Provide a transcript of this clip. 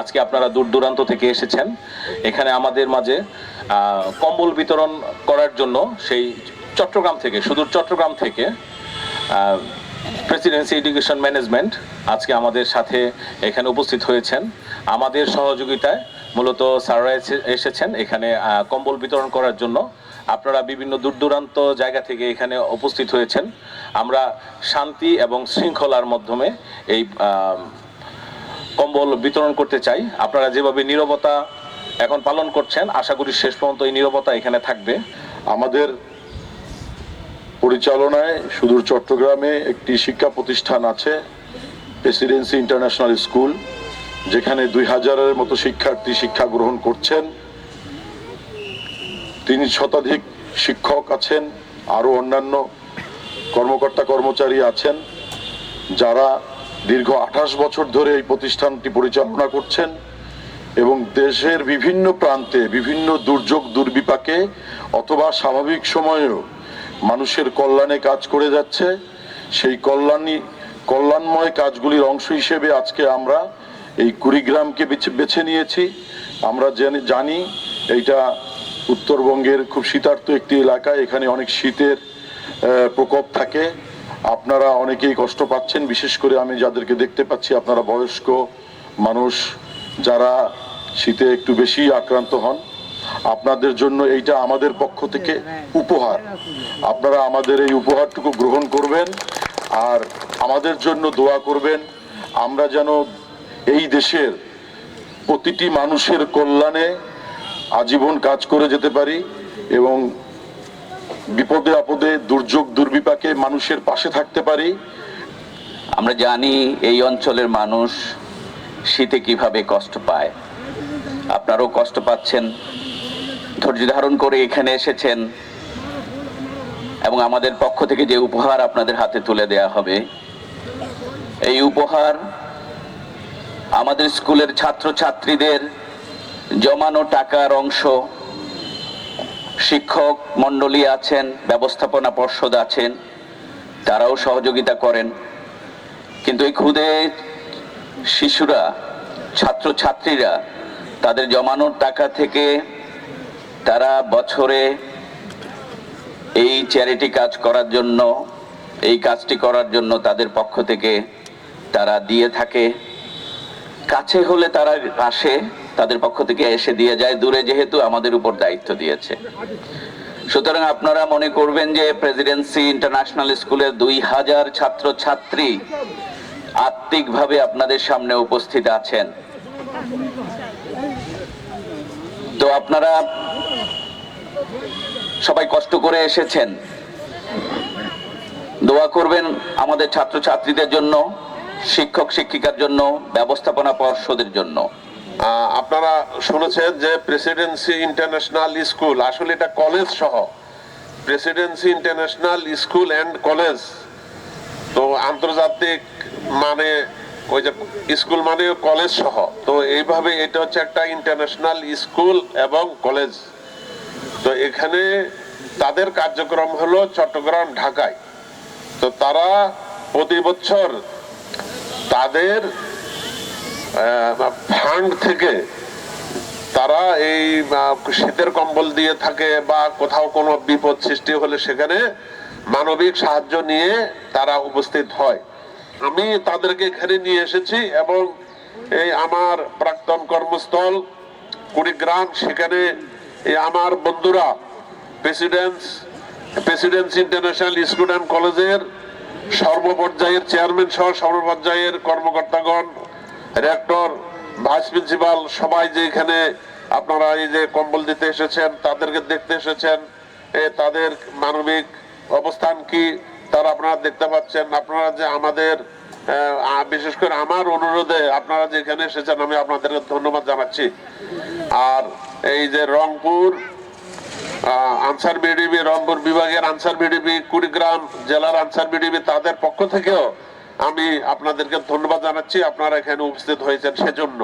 আজকে আপনারা দূর দূরান্ত থেকে এসেছেন। এখানে আমাদের মাঝে কম্বল বিতরণ করার জন্য সেই চট্টগ্রাম থেকে, সুদূর চট্টগ্রাম থেকে প্রেসিডেন্সি এডুকেশন ম্যানেজমেন্ট আজকে আমাদের সাথে এখানে উপস্থিত হয়েছেন। আমাদের সহযোগিতায় মূলত স্যাররা এসে- এসেছেন এখানে কম্বল বিতরণ করার জন্য। আপনারা বিভিন্ন দূর দূরান্ত জায়গা থেকে এখানে উপস্থিত হয়েছেন। আমরা শান্তি এবং শৃঙ্খলার মাধ্যমে এই কম্বল বিতরণ করতে চাই। আপনারা যেভাবে নীরবতা এখন পালন করছেন, আশা করি শেষ পর্যন্ত এই নীরবতা এখানে থাকবে। আমাদের পরিচালনায় সুদূর চট্টগ্রামে একটি শিক্ষা প্রতিষ্ঠান আছে, প্রেসিডেন্সি ইন্টারন্যাশনাল স্কুল, যেখানে দুই হাজারের মতো শিক্ষার্থী শিক্ষা গ্রহণ করছেন। তিন শতাধিক শিক্ষক আছেন, আরও অন্যান্য কর্মকর্তা কর্মচারী আছেন, যারা দীর্ঘ আঠাশ বছর ধরে এই প্রতিষ্ঠানটি পরিচালনা করছেন এবং দেশের বিভিন্ন প্রান্তে বিভিন্ন দুর্যোগ দুর্বিপাকে অথবা স্বাভাবিক সময়েও মানুষের কল্যাণে কাজ করে যাচ্ছে। সেই কল্যাণী, কল্যাণময় কাজগুলির অংশ হিসেবে আজকে আমরা এই কুড়িগ্রামকে বেছে নিয়েছি। আমরা জানি এইটা উত্তরবঙ্গের খুব শীতার্থ একটি এলাকা। এখানে অনেক শীতের প্রকোপ থাকে। আপনারা অনেকেই কষ্ট পাচ্ছেন বিশেষ করে আমি যাদেরকে দেখতে পাচ্ছি আপনারা বয়স্ক মানুষ যারা শীতে একটু বেশি আক্রান্ত হন আপনাদের জন্য এইটা আমাদের পক্ষ থেকে উপহার। আপনারা আমাদের এই উপহারটুকু গ্রহণ করবেন আর আমাদের জন্য দোয়া করবেন আমরা যেন এই দেশের প্রতিটি মানুষের কল্যাণে আজীবন কাজ করে যেতে পারি এবং বিপদে আপদে, দুর্যোগ, দুর্বিপাকে মানুষের পাশে থাকতে পারি। আমরা জানি এই অঞ্চলের মানুষ শীতে কীভাবে কষ্ট পায়। আপনারাও কষ্ট পাচ্ছেন, ধৈর্য ধারণ করে এখানে এসেছেন এবং আমাদের পক্ষ থেকে যে উপহার আপনাদের হাতে তুলে দেয়া হবে, এই উপহার আমাদের স্কুলের ছাত্রছাত্রীদের জমানো টাকার অংশ শিক্ষক মণ্ডলী আছেন, ব্যবস্থাপনা পর্ষদ আছেন, তারাও সহযোগিতা করেন। কিন্তু এই ক্ষুদে শিশুরা, ছাত্রছাত্রীরা তাদের জমানোর টাকা থেকে তারা বছরে এই চ্যারিটি কাজ করার জন্য, এই কাজটি করার জন্য তাদের পক্ষ থেকে তারা দিয়ে থাকে। কাছে হলে তারা আসে তাদের পক্ষ থেকে এসে দিয়ে যায়। দূরে যেহেতু আমাদের উপর দায়িত্ব দিয়েছে। সুতরাং আপনারা মনে করবেন যে প্রেসিডেন্সি ইন্টারন্যাশনাল স্কুলের দুই হাজার ছাত্র ছাত্রী আত্মিকভাবে আপনাদের সামনে উপস্থিত আছেন। তো আপনারা সবাই কষ্ট করে এসেছেন। দোয়া করবেন আমাদের ছাত্র ছাত্রীদের জন্য শিক্ষক শিক্ষিকার জন্য, ব্যবস্থাপনা পর্ষদের জন্য। আপনারা শুনেছেন যে প্রেসিডেন্সি ইন্টারন্যাশনাল স্কুল, আসলে এটা কলেজ সহ, Presidency International School and college. তো আন্তর্জাতিক মানে ওই যে স্কুল মানে কলেজ সহ, তো এইভাবে এটা হচ্ছে একটা ইন্টারন্যাশনাল স্কুল এবং কলেজ। তো এখানে তাদের কার্যক্রম হলো চট্টগ্রাম, ঢাকায়। তো তারা প্রতি বছর তাদের ফান্ড থেকে তারা এই শীতের কম্বল দিয়ে থাকে বা কোথাও কোনো বিপদ সৃষ্টি হলে সেখানে মানবিক সাহায্য নিয়ে তারা উপস্থিত হয়। আমি তাদেরকে এখানে নিয়ে এসেছি এবং এই আমার প্রাক্তন কর্মস্থল কুড়িগ্রাম, সেখানে এই আমার বন্ধুরা প্রেসিডেন্স প্রেসিডেন্স ইন্টারন্যাশনাল স্কুল কলেজের সর্বপর্যায়ের চেয়ারম্যান সহ সর্বপর্যায়ের কর্মকর্তাগণ রেক্টর ভাইস প্রিন্সিপাল সবাই যে এখানে আপনারা এই যে কম্বল দিতে এসেছেন, তাদেরকে দেখতে এসেছেন তাদের মানবিক অবস্থান কি, তারা আপনারা দেখতে পাচ্ছেন। আপনারা যে আমাদের বিশেষ করে আমার অনুরোধে আপনারা যে এখানে এসেছেন, আমি আপনাদেরকে ধন্যবাদ জানাচ্ছি। আর এই যে রংপুর আনসার বিডিবি, রংপুর বিভাগের আনসার বিডিবি, কুড়িগ্রাম জেলার আনসার বিডিবি, তাদের পক্ষ থেকেও আমি আপনাদেরকে ধন্যবাদ জানাচ্ছি আপনারা এখানে উপস্থিত হয়েছেন সেজন্য।